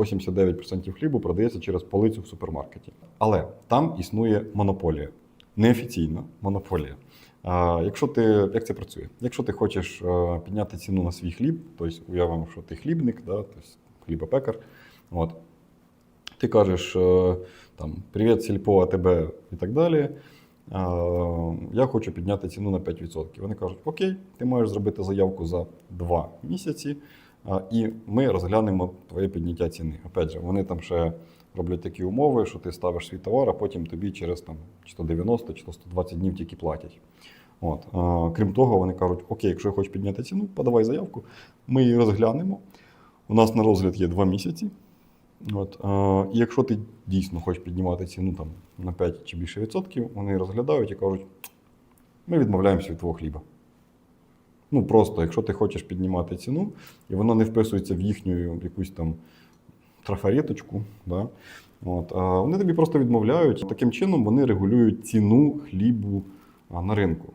89% хлібу продається через полицю в супермаркеті. Але там існує монополія. Неофіційна монополія. Якщо ти, як це працює? Якщо ти хочеш е, підняти ціну на свій хліб, тобто уявимо, що ти хлібник, да, тобто хлібопекар, от, ти кажеш е, там Привіт, сільпо, АТБ і так далі. Я хочу підняти ціну на 5%. Вони кажуть, окей, ти маєш зробити заявку за 2 місяці, і ми розглянемо твоє підняття ціни. Опять же, вони там ще роблять такі умови, що ти ставиш свій товар, а потім тобі через там, чи то 90, чи то 120 днів тільки платять. От. Крім того, вони кажуть, окей, якщо хочеш підняти ціну, подавай заявку, ми її розглянемо. У нас на розгляд є 2 місяці. От, і якщо ти дійсно хочеш піднімати ціну там, на 5 чи більше відсотків, вони розглядають і кажуть, ми відмовляємося від твого хліба. Ну просто, якщо ти хочеш піднімати ціну, і воно не вписується в їхню якусь там трафареточку, да, от, а вони тобі просто відмовляють. Таким чином вони регулюють ціну хлібу на ринку.